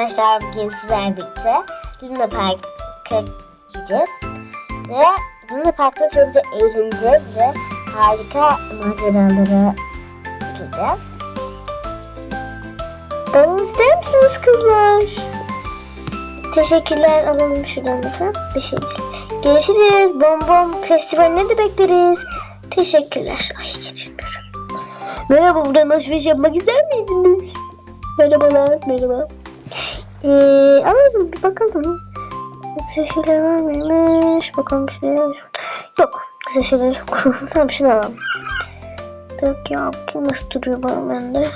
Arkadaşlar bugün sizlerle birlikte Luna Park'a gideceğiz. Ve Luna Park'ta çok güzel eğleneceğiz ve harika maceralara gideceğiz. Bana ister misiniz kızlar? Teşekkürler alalım şuradan da. Teşekkür. Görüşürüz. Bonbon festivaline de bekleriz. Teşekkürler. Ay geçirmiyorum. Merhaba buradan alışveriş yapmak ister miydiniz? Merhabalar, merhaba. Ee, alalım bir bakalım. Güzel şeyler var mıymış? Bakalım bir şeyler var. Yok, güzel şeyler yok. tamam şunu alalım. Yok ya, nasıl duruyor bana bende.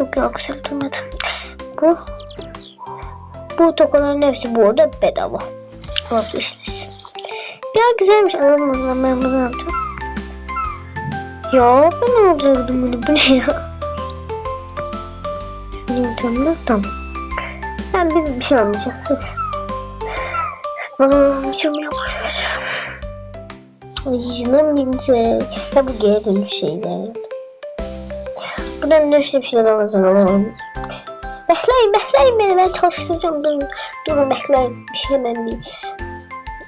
Yok ya, güzel durmadı. Bu. Bu tokaların hepsi bu arada bedava. Alabilirsiniz. Ya güzelmiş. Alalım o zaman ben bunu alacağım. Ya ben alacaktım bunu. Bu ne ya? Tamam. Tamam. Yani biz bir şey almayacağız. Siz. Bana ver. Ay ne güzel. Ya bu geri dönüş şeyler. Buradan dönüşte bir şeyler alacağım. Bekleyin bekleyin beni ben çalıştıracağım. Durun, durun bekleyin. Bir şey hemen bir.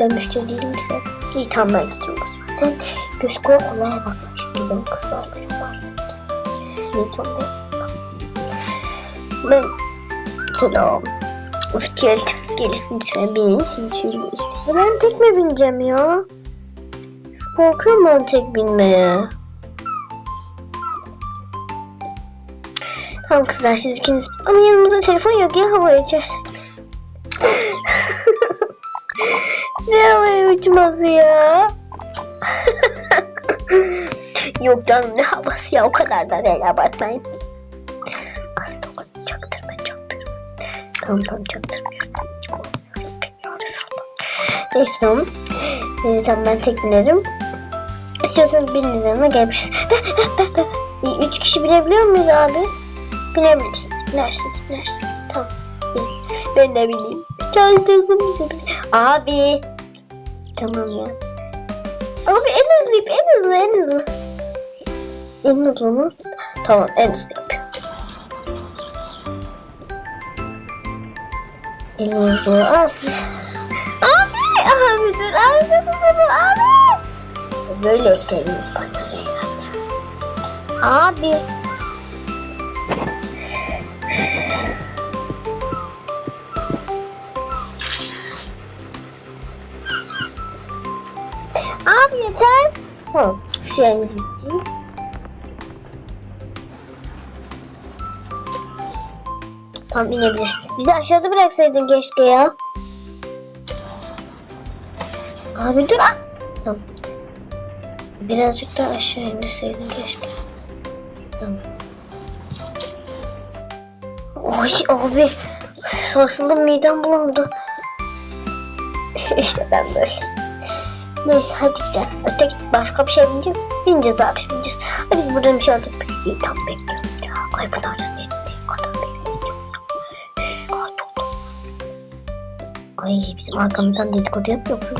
Ben müşteri değilim ki. İyi tamam ben gidiyorum. Sen göz kulak olaya bak. Şimdi benim kızlar falan var. Ne diyorum ben? Ben selam. Of geldim. Gelin lütfen binin. Şöyle istiyorum. Ben tek mi bineceğim ya? Korkuyorum ben tek binmeye. Tamam kızlar siz ikiniz. Ama yanımızda telefon yok ya havaya uçarsın. ne havaya uçması ya? yok canım ne havası ya o kadar da değil abartmayın. Aslında o kadar çaktırma. Tamam tamam çaktırmıyorum. Neyse tamam. Ee, tamam ben tek binerim. İstiyorsanız biriniz gelebilirsiniz. İyi, Üç kişi binebiliyor muyuz abi? Binebilirsiniz. Binersiniz binersiniz. Tamam. Ben de bineyim. Çalıştırsın bizi. Abi. Tamam ya. Abi en hızlıyım en hızlı en hızlı. En hızlı mı? Tamam en hızlı hızlı. Abi. Abi. Abi dur. Abi dur. Abi. Böyle seviniz bana. Abi. Abi yeter. Tamam. Şeyimiz bitti. Tamam inebilirsiniz. Bizi aşağıda bıraksaydın keşke ya. Abi dur. ah! Tamam. Birazcık daha aşağı indirseydin keşke. Tamam. Oy abi. Sarsıldım midem bulandı. işte ben böyle. Neyse hadi gidelim. Öteki başka bir şey bineceğiz. Bineceğiz abi bineceğiz. Biz buradan bir şey aldık. İyi tamam bekliyoruz. Ay bunlardan ne Ay bizim arkamızdan dedikodu yapıyor kız.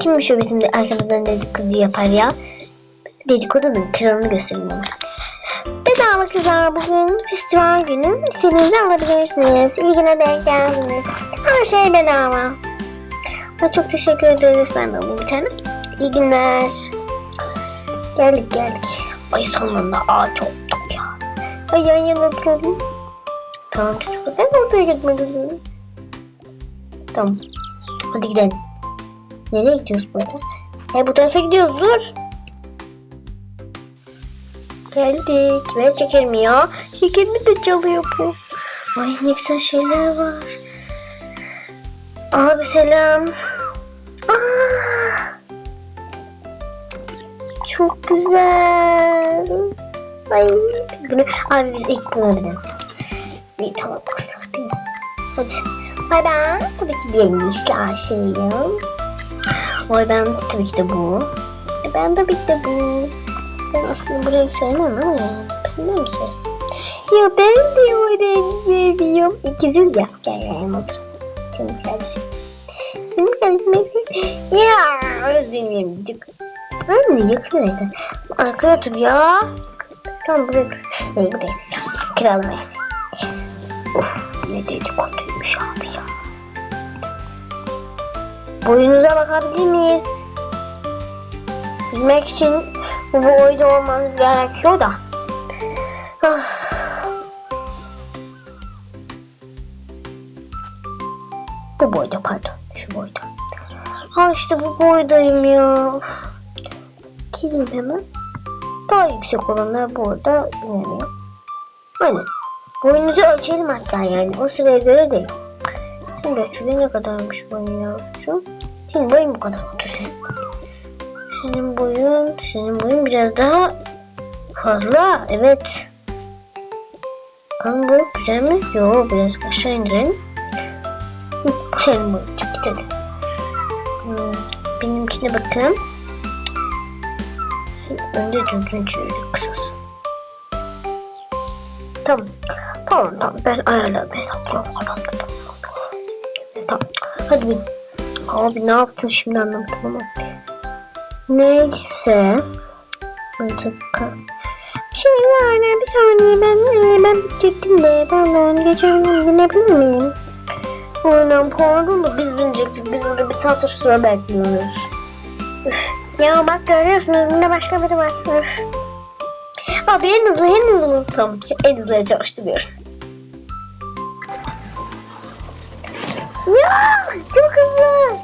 Kimmiş o bizim de arkamızdan dedikodu yapar ya? Dedikodunun kralını gösterin ona. Bedava kızlar bugün festival günü. İstediğinizi alabilirsiniz. İyi güne denk geldiniz. Her şey bedava. Ay, çok teşekkür ederiz. Ben de alayım bir tane. İyi günler. Geldik geldik. Ay sonunda. Aa çok tok ya. Ay yan yana. Tamam çocuklar. Ben ortaya gitmek üzere. Tamam. Hadi gidelim. Nereye gidiyoruz burada? He bu tarafa gidiyoruz dur. Geldik. Ver çekerim ya. Şekerimi de çalıyor bu. Ay ne güzel şeyler var. Abi selam. Aa, çok güzel. Ay biz bunu abi biz ilk buna binelim. İyi tamam kızlar. Hadi. Ben tabii ki bir yeşil aşığıyım. Ay ben tabii ki de bu. E, ben tabii ki de bu. Ben aslında bu renk sevmem ama yani. De mi? Ya ben de o renk seviyorum. İkizim ya. Gel gel otur. Canım kardeşim. Canım kardeşim. Ya özledim. Ben de yakınaydı. Arkaya otur ya. Tamam buraya. İyi buradayız. Kiralama yani. Of ne dedikoduymuş abi ya. Boyunuza bakabilir miyiz? Bilmek için bu boyda olmanız gerekiyor da. Ah. Bu boyda pardon. Şu boyda. Ha işte bu boydayım ya. Kileyim hemen. Daha yüksek olanlar bu arada bilmiyorum. Aynen. Boyunuzu ölçelim hatta yani. O sıraya göre değil. Şimdi ölçüde ne kadarmış boyun yavrucuğum? Senin boyun bu kadar otur sen. Senin boyun, senin boyun biraz daha fazla. Evet. Kan bu güzel mi? Yok biraz aşağı indirelim. Senin boyun. Çık git hadi. Hmm, benimkine bakın. Önde düzgün çevirdik kısası. Tamam. Tamam tamam ben ayarladım hesaplıyorum kafamda tamam. Hadi bin. Abi ne yaptın şimdi anlamadım ama. Neyse. Dakika. Şimdi yani bir saniye ben e, ben bitecektim de pardon geçen binebilir miyim? Aynen pardon da biz binecektik. Biz burada bir saat sıra bekliyoruz. Ya bak görüyorsunuz bunda başka biri var. Üf. Abi en hızlı en hızlı. Tamam en hızlı çalıştırıyorum. Ya çok hızlı.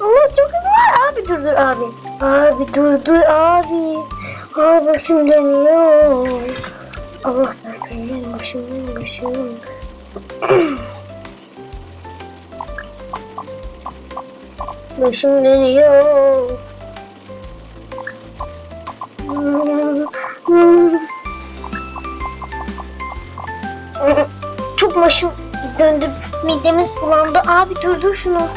Allah çok hızlı. Abi dur dur abi. Abi dur dur abi. Abi başım dönüyor. Allah başım benim başım. başım dönüyor. Çok başım döndü. Midemiz bulandı. Abi durdur şunu.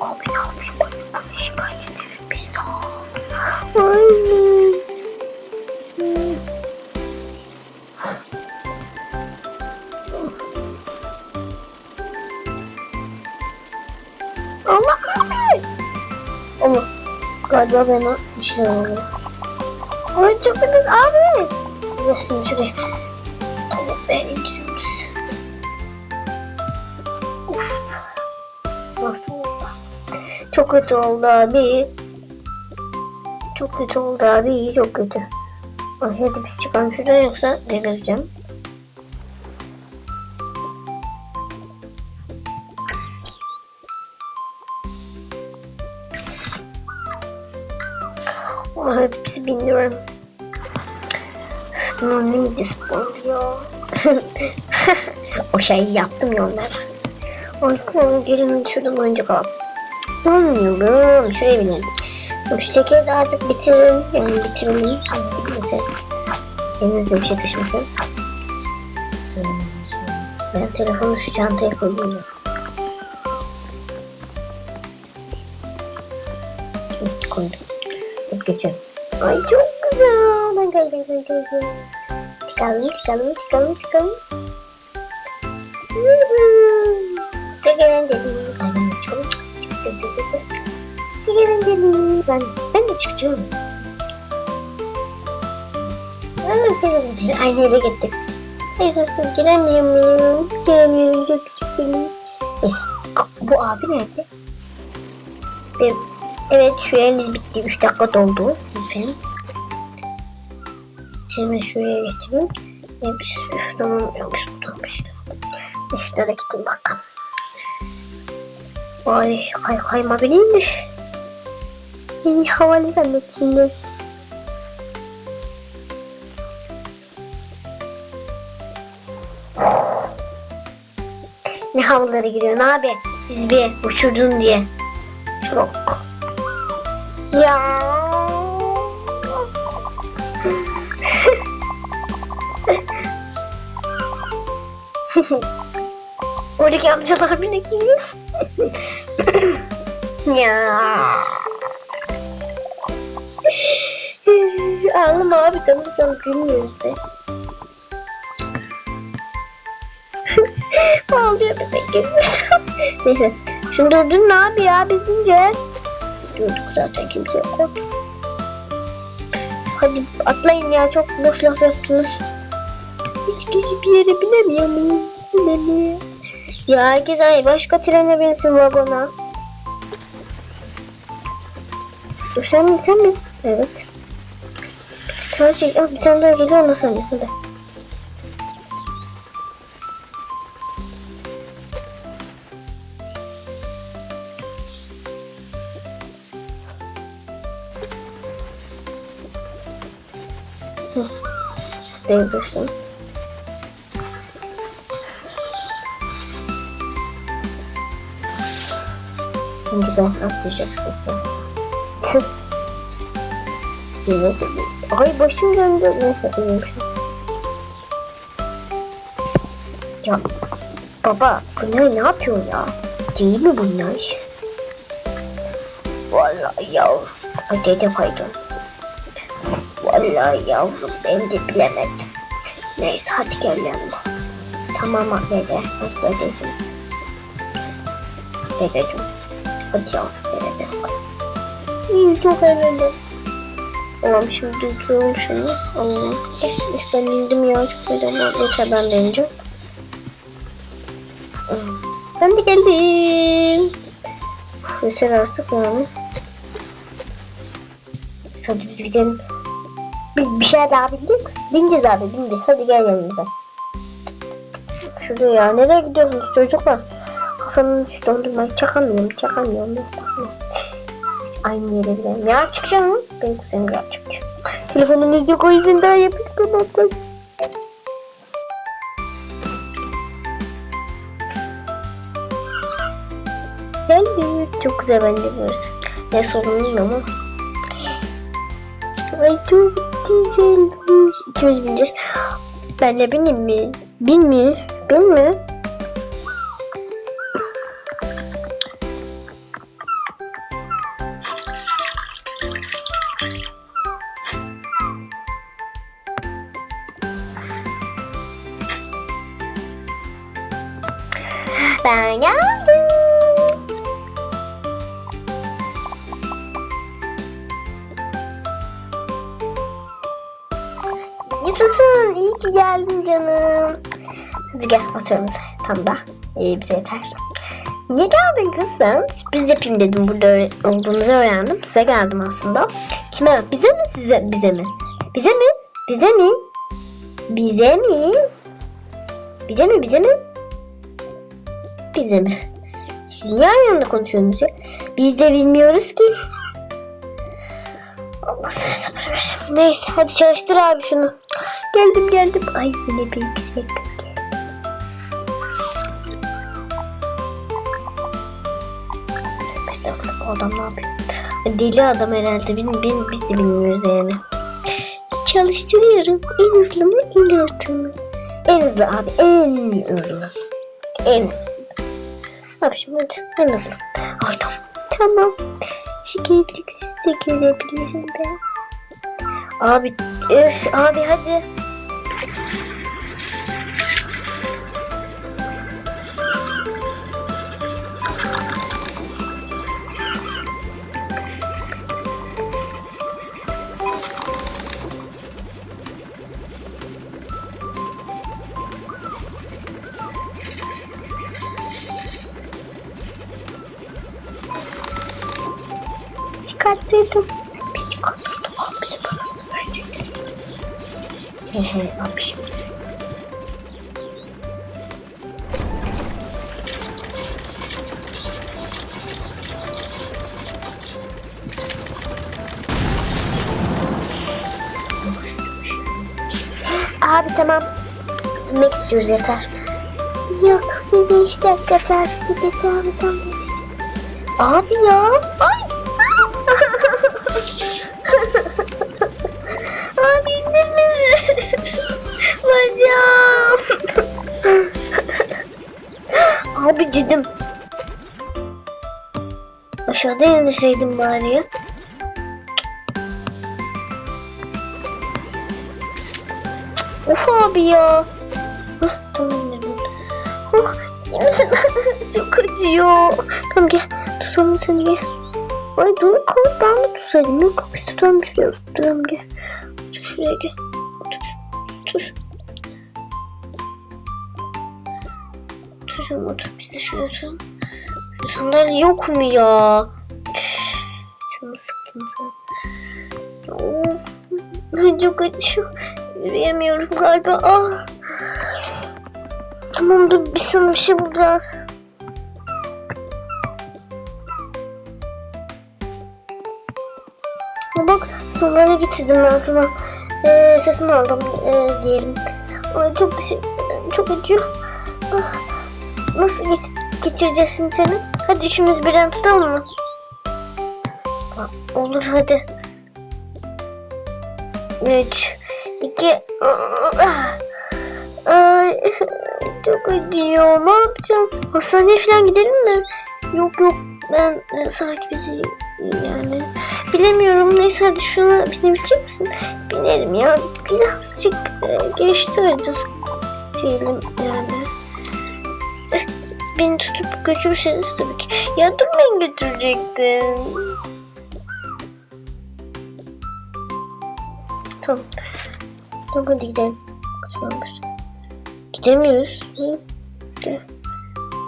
Abi yapmış? Bunu şikayet edelim biz de. Allah abi. Allah. Galiba bana bir şey oldu. Ay çok kötü abi. Burası şuraya. Tamam be gidiyoruz. Uf. Nasıl oldu? Çok kötü oldu abi. Çok kötü oldu abi. Çok kötü. Ay hadi biz çıkalım şuradan yoksa delireceğim. Hepsi biniyorum. Bunun ne midesi ya. o şeyi yaptım ya onlara. Ay kulağım gelin şuradan oyuncak al. Olmuyorum. Şuraya binelim. Bu şekeri de artık bitirin. Yani. Mesela elinizde bir şey taşımasın. Ben telefonu şu çantaya. Hı, Koydum. Geçelim. Ay çok güzel. Ben geldim, ben geldim. Çıkalım, çıkalım, çıkalım, çıkalım. Çok eğlenceli. De çıkalım. Çok eğlenceli. Ben, ben de çıkacağım. Ben de eğlenceli. Aynı yere gittik. Hayırlısı giremiyorum. Giremiyorum. Çok küçük benim. Neyse. Bu abi nerede? Evet süremiz bitti. 3 dakika doldu. Lütfen. Şimdi şuraya getireyim. Tamam ya biz buradaymış. İşte de gittim bakalım. Ay kay kayma bileyim mi? Beni havalı zannetsinler. Ne havalara giriyorsun abi? Biz bir uçurdun diye. Çok. Ya. Oradaki amcalar beni geliyor. ya. Ağlama abi tamam tamam gülmüyoruz be. Ağlıyor bebek gülmüyor. Neyse. Şunu durdun ne abi ya biz ineceğiz. Durduk zaten kimse yok. hadi atlayın ya çok boş laf yaptınız. Hiç bir yere binemiyor muyum? Binemiyor. Ya herkes ay başka trene binsin vagona. Dur sen, sen mi? Evet. Sadece ah, bir tane daha geliyor ona sen hadi. Şimdi ben atlayacaksın. Tüh. Neyse. Ay başım döndü. Neyse an. Ya baba bunlar ne yapıyor ya? Değil mi bunlar? Vallahi yavrum. Ay dede pardon. Vallahi yavrum ben de bilemedim. Neyse hadi gel yanıma. Tamam dede. Hadi dedeciğim. Dedeciğim. Hadi yavrum dede. İyi çok eğlendim. Tamam şimdi. Allah. Eh, eh, ben indim ya çok eğlendim. Yeter ben de ineceğim. Hmm. Ben de geldim. Yeter artık yani. Hadi biz gidelim. Biz bir şey daha bindik. Bineceğiz abi bineceğiz. Hadi gel yanımıza. Şurada ya. Nereye gidiyorsunuz çocuklar? Kafamın üstü dondurmayı çakamıyorum. Çakamıyorum. Aynı yere gidelim. Ya çıkacağım? Benim kuzenim ya çıkacak. Telefonumuz yok o yüzden daha yapıştırmadım. Geldik. Çok güzel bence burası. Ne sorun bilmiyorum ama. Ay çok güzelmiş. İkimiz bineceğiz. Ben de bineyim mi? Binmiyor. Bin mi? Yaşasın. İyi ki geldin canım. Hadi gel oturalım tam da. İyi bize yeter. Niye geldin kız sen? Sürpriz yapayım dedim burada öğre- olduğunuzu öğrendim. Size geldim aslında. Kime? Bize mi size? Bize mi? Bize mi? Bize mi? Bize mi? Bize mi? Bize mi? Bize mi? Siz niye aynı anda konuşuyorsunuz ya? Biz de bilmiyoruz ki. Neyse hadi çalıştır abi şunu. Geldim geldim. Ay yine bir güzel kız geldi. Estağfurullah o adam ne yapıyor? Deli adam herhalde. Biz, biz, biz de bilmiyoruz yani. Çalıştırıyorum. En hızlı mı? En hızlı mı? En hızlı abi. En hızlı. En Abi şimdi. En hızlı. Ay. Tamam. Şikayetlik siz de görebilirim ben. Abi öf abi hadi. He he abi tamam. Silmek istiyoruz yeter. Yok bir beş dakika tersi de tamam tamam. Abi ya. Ay. Abi dedim. Aşağıda indirseydim bari ya. Of abi ya. Hah, tamam dedim. Oh, iyi misin? Çok acıyor. Tamam gel. Tutalım seni gel. Ay dur kalk ben mi tutsaydım? Yok biz tutalım bir şey. Tutalım gel. şuraya gel. Otur. Otur. Canım otur. Biz de şuraya oturalım. Yok mu ya? Canımı sıktın sen. Of. Çok acıyor. Yürüyemiyorum galiba. Ah. Tamam dur bir sana bir şey bulacağız. Bak sandalye getirdim ben sana. Ee, sesini aldım ee, diyelim. Ay çok çok acıyor. Ah, Nasıl geç, geçireceğiz şimdi seni? Hadi üçümüz birden tutalım mı? Olur hadi. Üç, iki. Ay, çok acıyor. Ne yapacağız? Hastaneye falan gidelim mi? Yok yok ben e, sanki bizi yani bilemiyorum. Neyse hadi şuna binebilecek misin? Binerim ya. Birazcık e, geçti öyle diyelim yani. Beni tutup götürseniz tabii ki. Ya dur ben götürecektim. Tamam. Tamam hadi gidelim. Kaçmamış. Gidemiyoruz. Gel.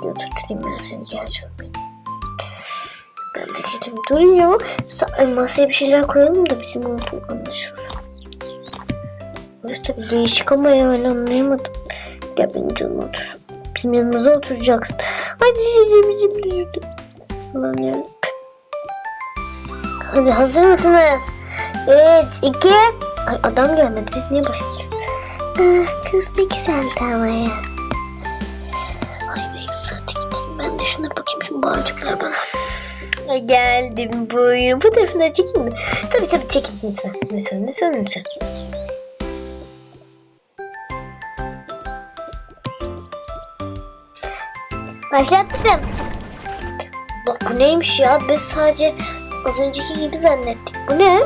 Gel tutayım ben seni. Gel benim. Ben de dedim dur ya. Sa- ay, masaya bir şeyler koyalım da bizim olduğum anlaşılsın. Burası tabii değişik ama yani anlayamadım. Gel benim canım otur. Bizim yanımıza oturacaksın. Hadi şimdi şimdi şimdi. Ulan ya. Hadi hazır mısınız? 3, 2. Ay adam gelmedi. Biz niye başlıyoruz? Ah, kız bir güzeldi ama ya. Ay neyse hadi gideyim. Ben de şuna bakayım şu bağcıklar bana. Ay, Geldim buyurun. Fotoğrafını çekeyim mi? Tabii tabii çekin lütfen. Lütfen lütfen lütfen. Başlattım. Bak bu neymiş ya? Biz sadece az önceki gibi zannettik. Bu ne?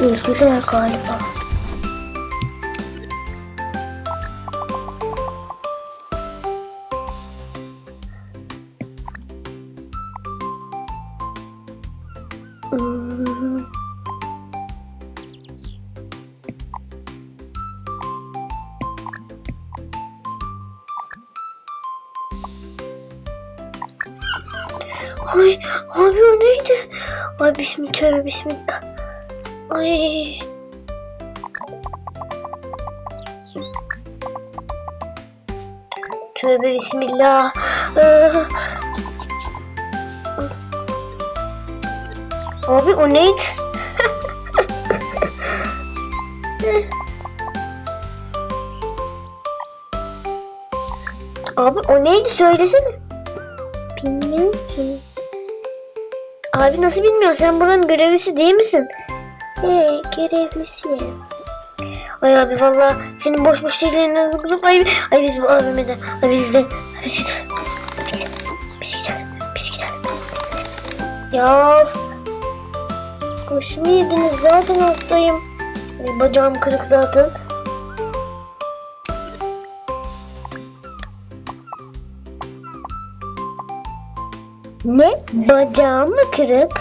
Bilgiler galiba. Ay, abi o neydi? Ay bismillah, bismillah. Ay. Tövbe bismillah. Abi o neydi? Abi o neydi söylesene. Abi nasıl bilmiyorsun? Sen buranın görevlisi değil misin? Ee, görevlisiyim. Ay abi valla senin boş boş şeylerine bakılıp ay, ay biz bu abime de ay biz de biz gidelim. Biz gidelim. Biz gidelim. Ya Kuşumu yediniz zaten hastayım. Ay, bacağım kırık zaten. Ne? Bacağım mı kırık?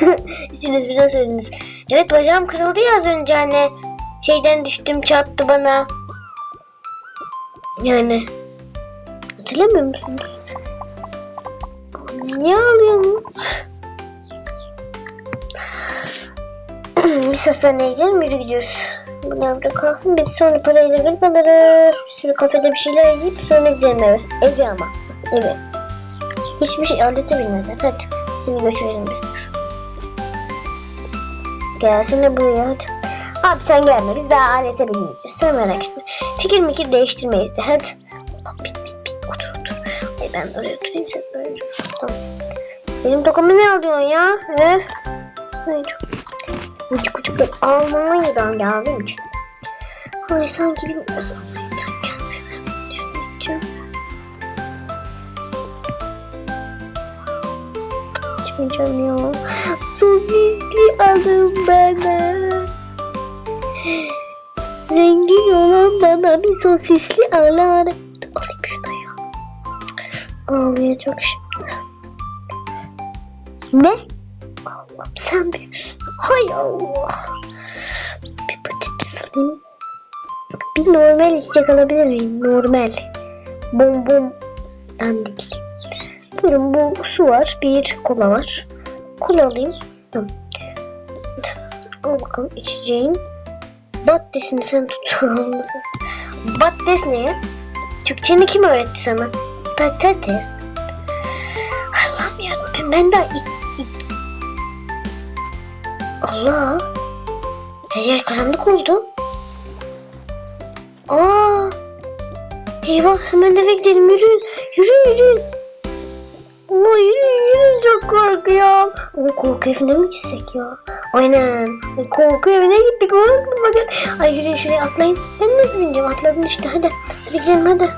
İçiniz bir söylediniz. Evet bacağım kırıldı ya az önce anne. Şeyden düştüm çarptı bana. Yani. Hatırlamıyor musunuz? Niye ağlıyorsun? Biz hastaneye gidelim yürü gidiyoruz. Bu ne burada kalsın biz sonra parayla gelip alırız. Bir sürü kafede bir şeyler yiyip sonra gidelim eve. Eve ama. Eve. Hiçbir şey bilmeden. Hadi seni götürelim biz. Gelsene buraya hadi. Abi sen gelme biz daha alete binmeyeceğiz. Sen merak etme. Fikir mikir değiştirmeyiz de hadi. Bin bin bin otur otur. Ay ben oraya oturayım sen böyle. Tamam. Benim tokamı ne alıyorsun ya? Öf. Ay çok Uçuk uçuk yok. Almanya'dan geldiğim için. Ay sanki bilmiyoruz. İçmeyeceğim ya. Sosisli alın bana. Zengin olan bana bir sosisli alın. Alayım şunu ya. Ağlayacak şimdi. Ne? Allah'ım sen büyüksün. Hay Allah. Bir patates alayım. Bir normal içecek alabilir miyim? Normal. Bom bom. değil. Buyurun bu su var. Bir kola var. Kola alayım. Tamam. Al bakalım içeceğin. Baddesini sen tut. Baddes ne ya? Türkçeni kim öğretti sana? Patates. Allah'ım yarabbim ben daha ilk, ilk... Allah. Her yer karanlık oldu. Aa. Eyvah hemen eve gidelim yürüyün. Yürüyün yürüyün. Allah yürüyün yürüyün çok korkuyorum. O korku evine mi gitsek ya? Aynen. Korku evine gittik. Gel- Ay yürüyün şuraya atlayın. Ben nasıl bineceğim? Atladın işte hadi. Hadi gidelim hadi.